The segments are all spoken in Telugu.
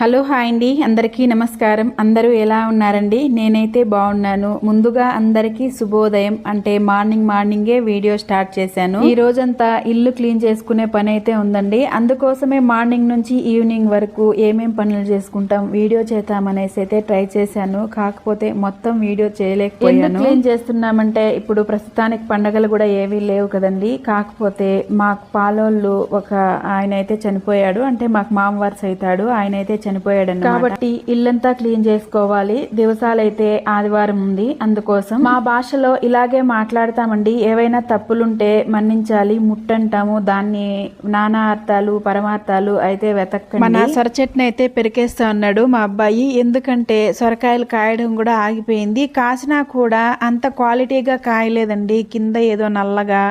హలో హాయ్ అండి. అందరికీ నమస్కారం. అందరూ ఎలా ఉన్నారండి? నేనైతే బాగున్నాను. ముందుగా అందరికీ శుభోదయం. అంటే మార్నింగ్ మార్నింగే వీడియో స్టార్ట్ చేశాను. ఈ రోజంతా ఇల్లు క్లీన్ చేసుకునే పని అయితే ఉందండి. అందుకోసమే మార్నింగ్ నుంచి ఈవినింగ్ వరకు ఏమేం పనులు చేసుకుంటాం వీడియో చేద్దామనేసి అయితే ట్రై చేశాను. కాకపోతే మొత్తం వీడియో చేయలేకపోయాను. క్లీన్ చేస్తున్నామంటే ఇప్పుడు ప్రస్తుతానికి పండగలు కూడా ఏవీ లేవు కదండి. కాకపోతే మాకు పాలోళ్ళు ఒక ఆయన అయితే చనిపోయాడు. అంటే మాకు మామ అవుతాడు ఆయన అయితే చనిపోయాడు కాబట్టి ఇల్లంతా క్లీన్ చేసుకోవాలి. దివసాలైతే ఆదివారం ఉంది. అందుకోసం మా భాషలో ఇలాగే మాట్లాడతామండి. ఏవైనా తప్పులుంటే మన్నించాలి. ముట్టంటాము. దాన్ని నానా అర్థాలు పరమార్థాలు అయితే వెతకండి మన సొర చెట్టుని అయితే పెరికేస్తా ఉన్నాడు మా అబ్బాయి. ఎందుకంటే సొరకాయలు కాయడం కూడా ఆగిపోయింది. కాసినా కూడా అంత క్వాలిటీగా కాయలేదండి. కింద ఏదో నల్లగా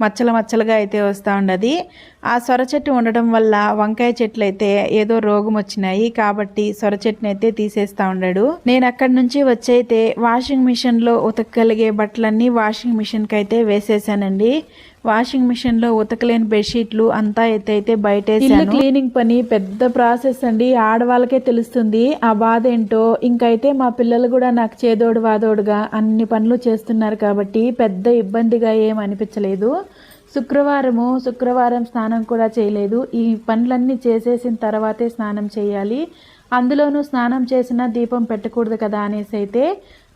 మచ్చలు మచ్చలుగా అయితే వస్తూ ఉండదు. ఆ సొర చెట్టు ఉండడం వల్ల వంకాయ చెట్లు అయితే ఏదో రోగం వచ్చినాయి కాబట్టి సొర చెట్టుని అయితే తీసేస్తా ఉండడు. నేను అక్కడి నుంచి వచ్చైతే వాషింగ్ మిషన్లో ఉతకగలిగే బట్టలన్నీ వాషింగ్ మిషన్కి అయితే వేసేసానండి. వాషింగ్ మిషన్లో ఉతకలేని బెడ్షీట్లు అంతా అయితే బయట క్లీనింగ్ పని పెద్ద ప్రాసెస్ అండి. ఆడవాళ్ళకే తెలుస్తుంది ఆ బాధ ఏంటో. ఇంకైతే మా పిల్లలు కూడా నాకు చేదోడు వాదోడుగా అన్ని పనులు చేస్తున్నారు కాబట్టి పెద్ద ఇబ్బందిగా ఏం అనిపించలేదు. శుక్రవారము శుక్రవారం స్నానం కూడా చేయలేదు. ఈ పనులన్నీ చేసేసిన తర్వాతే స్నానం చేయాలి. అందులోనూ స్నానం చేసిన దీపం పెట్టకూడదు కదా అనేసి అయితే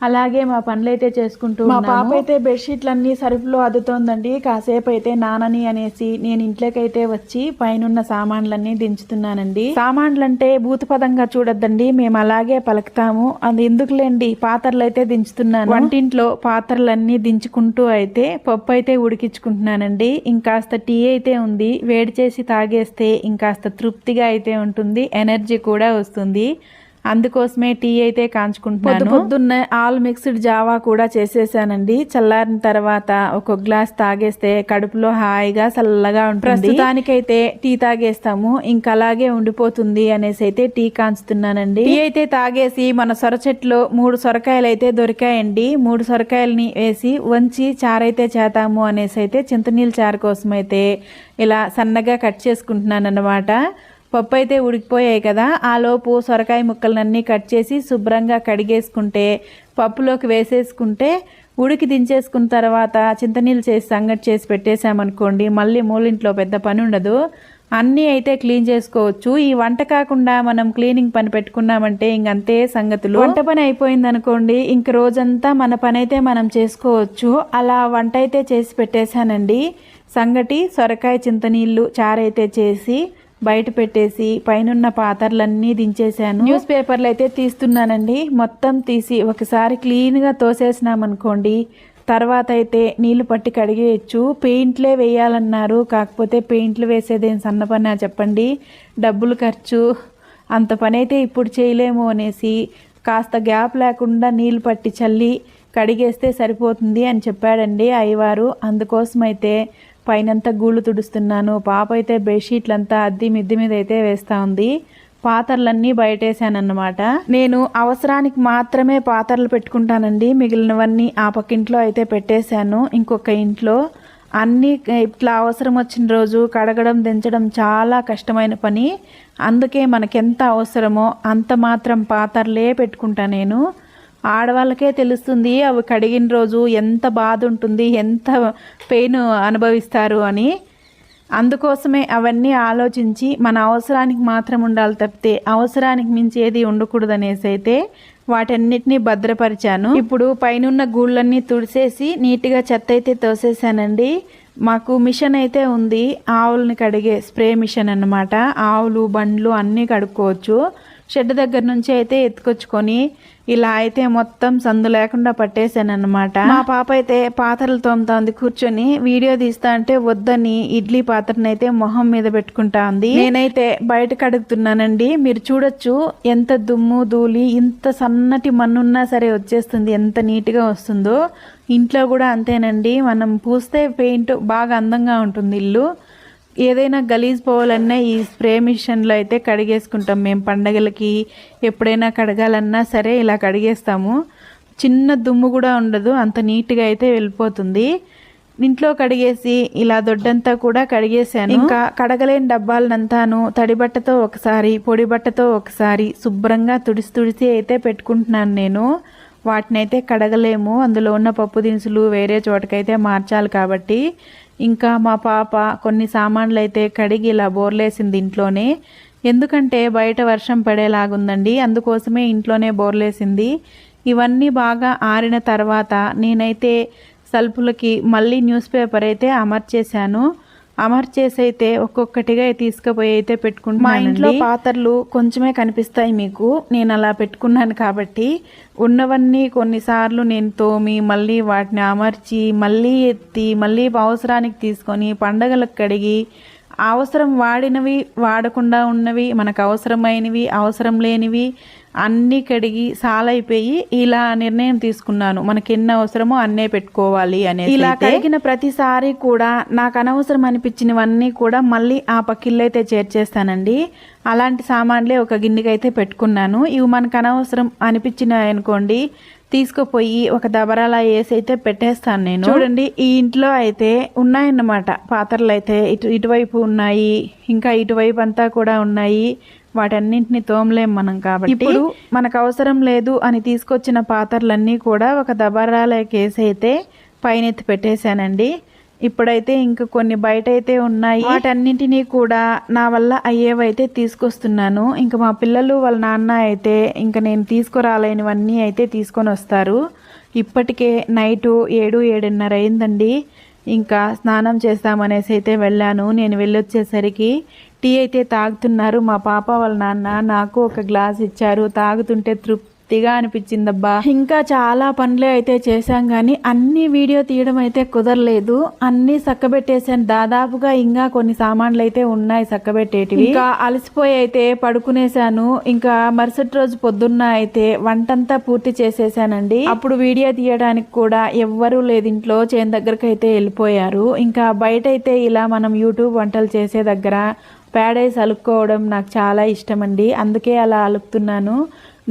అలాగే మా పనులు అయితే చేసుకుంటూ మా పాప అయితే బెడ్షీట్లన్నీ సరుపులో అద్దుతోందండి కాసేపు అయితే నానని అనేసి నేను ఇంట్లోకైతే వచ్చి పైనున్న సామాన్లన్నీ దించుతున్నానండి. సామాన్లు అంటే భూతపదంగా చూడొద్దండి. మేము అలాగే పలుకుతాము. అది ఎందుకులేండి? పాత్రలు అయితే దించుతున్నాను. వంటింట్లో పాత్రలన్నీ దించుకుంటూ అయితే పప్పు అయితే ఉడికించుకుంటున్నానండి. ఇంకాస్త టీ అయితే ఉంది. వేడి చేసి తాగేస్తే ఇంకాస్త తృప్తిగా అయితే ఉంటుంది. ఎనర్జీ కూడా వస్తుంది. అందుకోసమే టీ అయితే కాంచుకుంటున్నాను. పొద్దున్న ఆల్ మిక్స్డ్ జావా కూడా చేసేసానండి. చల్లారిన తర్వాత ఒక గ్లాస్ తాగేస్తే కడుపులో హాయిగా చల్లగా ఉంటుంది. ప్రస్తుతానికైతే టీ తాగేస్తాము. ఇంకా అలాగే ఉండిపోతుంది అనేసి అయితే టీ కాంచుతున్నానండి. టీ అయితే తాగేసి మన సొర చెట్లు మూడు సొరకాయలు అయితే దొరికాయండి. మూడు సొరకాయలని వేసి వంచి చారైతే చేతాము అనేసి అయితే చింతనీళ్ళ చారు కోసం అయితే ఇలా సన్నగా కట్ చేసుకుంటున్నాను అనమాట పప్పు అయితే ఉడికిపోయాయి కదా ఆ లోపు సొరకాయ ముక్కలన్నీ కట్ చేసి శుభ్రంగా కడిగేసుకుంటే పప్పులోకి వేసేసుకుంటే ఉడికి దించేసుకున్న తర్వాత చింతనీళ్ళు చేసి సంగటి చేసి పెట్టేశామనుకోండి మళ్ళీ మూలింట్లో పెద్ద పని ఉండదు. అన్నీ అయితే క్లీన్ చేసుకోవచ్చు. ఈ వంట కాకుండా మనం క్లీనింగ్ పని పెట్టుకున్నామంటే ఇంకంతే సంగతులు. వంట పని అయిపోయింది అనుకోండి ఇంక రోజంతా మన పని అయితే మనం చేసుకోవచ్చు. అలా వంట అయితే చేసి పెట్టేశానండి. సంగటి సొరకాయ చింతనీళ్ళు చారైతే చేసి బయట పెట్టేసి పైనున్న పాత్రలన్నీ దించేశాను. న్యూస్ పేపర్లు అయితే తీస్తున్నానండి. మొత్తం తీసి ఒకసారి క్లీన్గా తోసేసినామనుకోండి తర్వాత అయితే నీళ్ళు పట్టి కడిగేయచ్చు. పెయింట్లే వేయాలన్నారు. కాకపోతే పెయింట్లు వేసేదేం సన్న పని చెప్పండి. డబ్బులు ఖర్చు. అంత పని అయితే ఇప్పుడు చేయలేము అనేసి కాస్త గ్యాప్ లేకుండా నీళ్ళు పట్టి చల్లి కడిగేస్తే సరిపోతుంది అని చెప్పాడండి అయ్యవారు అందుకోసమైతే పైనంతా గూళ్ళు తుడుస్తున్నాను. పాప అయితే బెడ్షీట్లంతా అద్ది మిద్ది మీద అయితే వేస్తూ ఉంది. పాత్రలన్నీ బయటేసానన్నమాట. నేను అవసరానికి మాత్రమే పాత్రలు పెట్టుకుంటానండి. మిగిలినవన్నీ ఆ పక్కింట్లో అయితే పెట్టేశాను. ఇంకొక ఇంట్లో. అన్నీ ఇట్లా అవసరం వచ్చిన రోజు కడగడం దించడం చాలా కష్టమైన పని. అందుకే మనకెంత అవసరమో అంత మాత్రం పాత్రలే పెట్టుకుంటా నేను. ఆడవాళ్ళకే తెలుస్తుంది అవి కడిగిన రోజు ఎంత బాధ ఉంటుంది ఎంత పెయిన్ అనుభవిస్తారు అని. అందుకోసమే అవన్నీ ఆలోచించి మన అవసరానికి మాత్రం ఉండాలి తప్పితే అవసరానికి మించి ఏది ఉండకూడదు అనేసి అయితే వాటన్నిటిని భద్రపరిచాను. ఇప్పుడు పైనున్న గూళ్ళన్నీ తుడిసేసి నీట్గా చెత్త అయితే తోసేసానండి. మాకు మిషన్ అయితే ఉంది ఆవులని కడిగే స్ప్రే మిషన్ అన్నమాట. ఆవులు బండ్లు అన్నీ కడుక్కోవచ్చు. షెడ్ దగ్గర నుంచి అయితే ఎత్తుకొచ్చుకొని ఇలా అయితే మొత్తం సందు లేకుండా పట్టేశాను అనమాట మా పాప అయితే పాత్రలు తోముతోంది కూర్చొని వీడియో తీస్తా అంటే వద్దని ఇడ్లీ పాత్రను అయితే మొహం మీద పెట్టుకుంటా ఉంది నేనైతే బయట కడుగుతున్నానండి మీరు చూడొచ్చు ఎంత దుమ్ము ధూళి ఇంత సన్నటి మన్నున్నా సరే వచ్చేస్తుంది ఎంత నీట్గా వస్తుందో. ఇంట్లో కూడా అంతేనండి మనం పూస్తే పెయింట్ బాగా అందంగా ఉంటుంది ఇల్లు. ఏదైనా గలీజ్ పోవాలన్నా ఈ స్ప్రే మిషన్లో అయితే కడిగేసుకుంటాం. మేము పండగలకి ఎప్పుడైనా కడగాలన్నా సరే ఇలా కడిగేస్తాము. చిన్న దుమ్ము కూడా ఉండదు అంత నీట్గా అయితే వెళ్ళిపోతుంది. ఇంట్లో కడిగేసి ఇలా దొడ్డంతా కూడా కడిగేశాను. ఇంకా కడగలేని డబ్బాలనంతాను తడి బట్టతో ఒకసారి పొడి బట్టతో ఒకసారి శుభ్రంగా తుడిసి తుడిసి అయితే పెట్టుకుంటున్నాను నేను. వాటినైతే కడగలేము. అందులో ఉన్న పప్పు దినుసులు వేరే చోటకైతే మార్చాలి కాబట్టి ఇంకా మా పాప కొన్ని సామాన్లు అయితే కడిగి ఇలా బోర్లేసింది ఇంట్లోనే. ఎందుకంటే బయట వర్షం పడేలాగుందండి. అందుకోసమే ఇంట్లోనే బోర్లేసింది. ఇవన్నీ బాగా ఆరిన తర్వాత నేనైతే సల్పులకి మళ్ళీ న్యూస్ పేపర్ అయితే అమర్చేశాను. అమర్చేసి అయితే ఒక్కొక్కటిగా తీసుకుపోయి అయితే పెట్టుకుంటాను మా ఇంట్లో పాత్రలు కొంచెమే కనిపిస్తాయి మీకు. నేను అలా పెట్టుకున్నాను కాబట్టి ఉన్నవన్నీ కొన్నిసార్లు నేను తోమి మళ్ళీ వాటిని అమర్చి మళ్ళీ ఎత్తి మళ్ళీ అవసరానికి తీసుకొని పండగలకు కడిగి అవసరం వాడినవి వాడకుండా ఉన్నవి మనకు అవసరమైనవి అవసరం లేనివి అన్నీ కడిగి సాలైపోయి ఇలా నిర్ణయం తీసుకున్నాను. మనకి ఎన్ని అవసరమో అన్నే పెట్టుకోవాలి అనేది ఇలా కడిగిన ప్రతిసారి కూడా నాకు అనవసరం అనిపించినవన్నీ కూడా మళ్ళీ ఆ పక్కిళ్ళైతే చేర్చేస్తానండి. అలాంటి సామాన్లే ఒక గిన్నెకైతే పెట్టుకున్నాను. ఇవి మనకు అనవసరం అనిపించినాయి అనుకోండి తీసుకుపోయి ఒక దబరాలా వేసి అయితే పెట్టేస్తాను నేను. చూడండి ఈ ఇంట్లో అయితే ఉన్నాయన్నమాట. పాత్రలు అయితే ఇటు ఇటువైపు ఉన్నాయి ఇంకా ఇటువైపు అంతా కూడా ఉన్నాయి. వాటన్నింటిని తోమలేం మనం కాబట్టి. ఇప్పుడు మనకు అవసరం లేదు అని తీసుకొచ్చిన పాత్రలన్నీ కూడా ఒక దబరాలకి కేసు అయితే పైనెత్తి పెట్టేశానండి. ఇప్పుడైతే ఇంక కొన్ని బయట అయితే ఉన్నాయి. వాటన్నింటినీ కూడా నా వల్ల అయ్యేవైతే తీసుకొస్తున్నాను. ఇంకా మా పిల్లలు వాళ్ళ నాన్న అయితే ఇంకా నేను తీసుకురాలేనివన్నీ అయితే తీసుకొని వస్తారు ఇప్పటికే నైటు ఏడు ఏడున్నర అయిందండి. ఇంకా స్నానం చేస్తామనేసి అయితే వెళ్ళాను. నేను వెళ్ళొచ్చేసరికి టీ అయితే తాగుతున్నారు. మా పాప వాళ్ళ నాన్న నాకు ఒక గ్లాస్ ఇచ్చారు. తాగుతుంటే తృప్తిగా అనిపించిందబ్బా. ఇంకా చాలా పనులే అయితే చేశాం కానీ అన్ని వీడియో తీయడం అయితే కుదరలేదు. అన్ని సక్కబెట్టేసాను దాదాపుగా ఇంకా కొన్ని సామాన్లు అయితే ఉన్నాయి చక్కబెట్టేటివి ఇంకా అలసిపోయి అయితే పడుకునేసాను ఇంకా మరుసటి రోజు పొద్దున్న అయితే వంటంతా పూర్తి చేసేసానండి అప్పుడు వీడియో తీయడానికి కూడా ఎవ్వరూ లేదు. ఇంట్లో చేను దగ్గరకు అయితే వెళ్ళిపోయారు. ఇంకా బయట అయితే ఇలా మనం యూట్యూబ్ వంటలు చేసే దగ్గర ప్యాడేసి అలుక్కోవడం నాకు చాలా ఇష్టం అండి అందుకే అలా అలుకుతున్నాను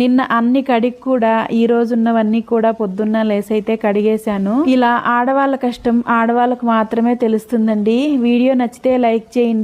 నిన్న అన్ని కడిగి కూడా ఈ రోజు ఉన్నవన్నీ కూడా పొద్దున్న లేసైతే కడిగేశాను. ఇలా ఆడవాళ్ళ కష్టం ఆడవాళ్ళకు మాత్రమే తెలుస్తుందండి. వీడియో నచ్చితే లైక్ చేయండి.